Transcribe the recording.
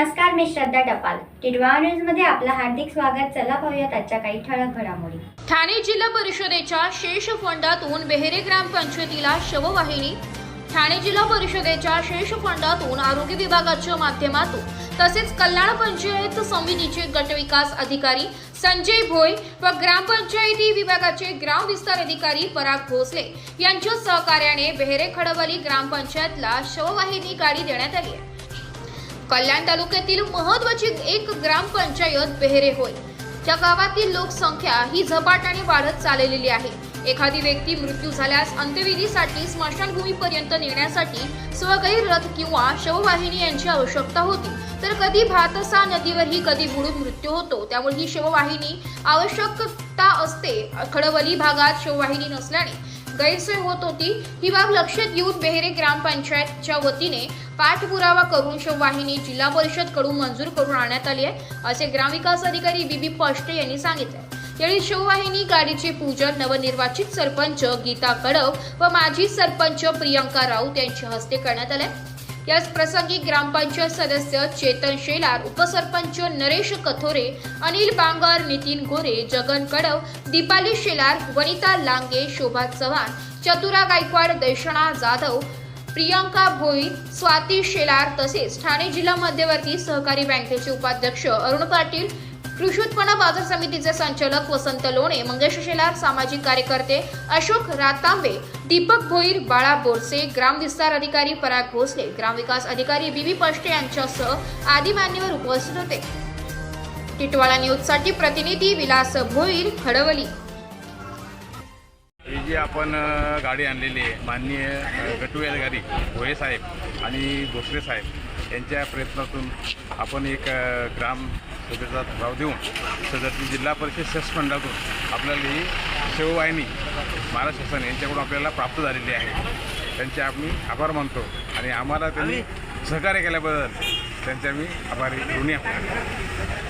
नमस्कार मी श्रद्धा टपाल. टिडवा न्यूजमध्ये आपलं हार्दिक स्वागत. चला पाहूयात आजच्या काही ठळक घडामोडी. ठाणे जिल्हा परिषदेच्या शेष फंडातून बेहेरे ग्रामपंचायतीला शववाहिनी ठाणे जिल्हा परिषदेच्या शेष फंडातून आरोग्य विभागाच्या माध्यमातून तसेच कल्याण पंचायत समितीचे गटविकास अधिकारी संजय भोय व ग्रामपंचायती विभागाचे ग्राम विस्तार अधिकारी पराग भोसले यांच्या सहकार्याने बेहेरे खडवली ग्रामपंचायतला शववाहिनी गाडी देण्यात आली आहे. कल्याण तालुक्यातील महत्वाची एक ग्रामपंचायत बेहरे होय. त्या गावातील लोकसंख्या ही झपाट्याने वाढत चाललेली आहे. एखादी व्यक्ती मृत्यू झाल्यास अंत्यविधीसाठी स्मशानभूमीपर्यंत नेण्यासाठी स्वगैर रथ किंवा शववाहिनी यांची आवश्यकता होती. तर कधी भातसा नदीवरही कधी बुडून मृत्यू होतो त्यामुळे ही शववाहिनी आवश्यकता असते. खडवली भागात शववाहिनी नसल्याने गैरसोय होत होती. ही बाब लक्षात घेऊन बेहेरे ग्रामपंचायतच्या वतीने पाठपुरावा करून शववाहिनी जिल्हा परिषदकडून मंजूर करून आणण्यात आली आहे असे ग्रामविकास अधिकारी बीबी पष्टे यांनी सांगितले. यावेळी शिववाहिनी गाडीचे पूजन नवनिर्वाचित सरपंच गीता कडव व माजी सरपंच प्रियंका राऊत यांच्या हस्ते करण्यात आले. याच प्रसंगी ग्रामपंचायत सदस्य चेतन शेलार उपसरपंच नरेश कथोरे अनिल बांगर नितीन गोरे जगन कडव दीपाली शेलार वनिता लांगे शोभा चव्हाण चतुरा गायकवाड दैशणा जाधव प्रियंका भोई स्वाती शेलार तसेच ठाणे जिल्हा मध्यवर्ती सहकारी बँकेचे उपाध्यक्ष अरुण पाटील कृषी उत्पन्न बाजार समितीचे संचालक वसंत लोणे मंगेश शेलार सामाजिक कार्यकर्ते अशोक रातांबे दीपक भोईर बाळा बोरसे ग्रामविस्तार अधिकारी पराग भोसले ग्रामविकास अधिकारी बी व्ही पष्टे यांच्यासह आदी मान्यवर उपस्थित होते. टिटवाळा न्यूजसाठी प्रतिनिधी विलास भोईर खडवली. ही जी आपण गाडी आणलेली आहे माननीय गटू अधिकारी भोये साहेब आणि भोसले साहेब यांच्या प्रयत्नातून आपण एक ग्राम सभेचा ठराव देऊन सदर जिल्हा परिषद सेस फंडातून आपल्याला ही शिववाहिनी महाराष्ट्र शासन यांच्याकडून आपल्याला प्राप्त झालेली आहे. त्यांचे आम्ही आभार मानतो आणि आम्हाला त्यांनी सहकार्य केल्याबद्दल त्यांचे आम्ही आभारी ऋणी आहोत.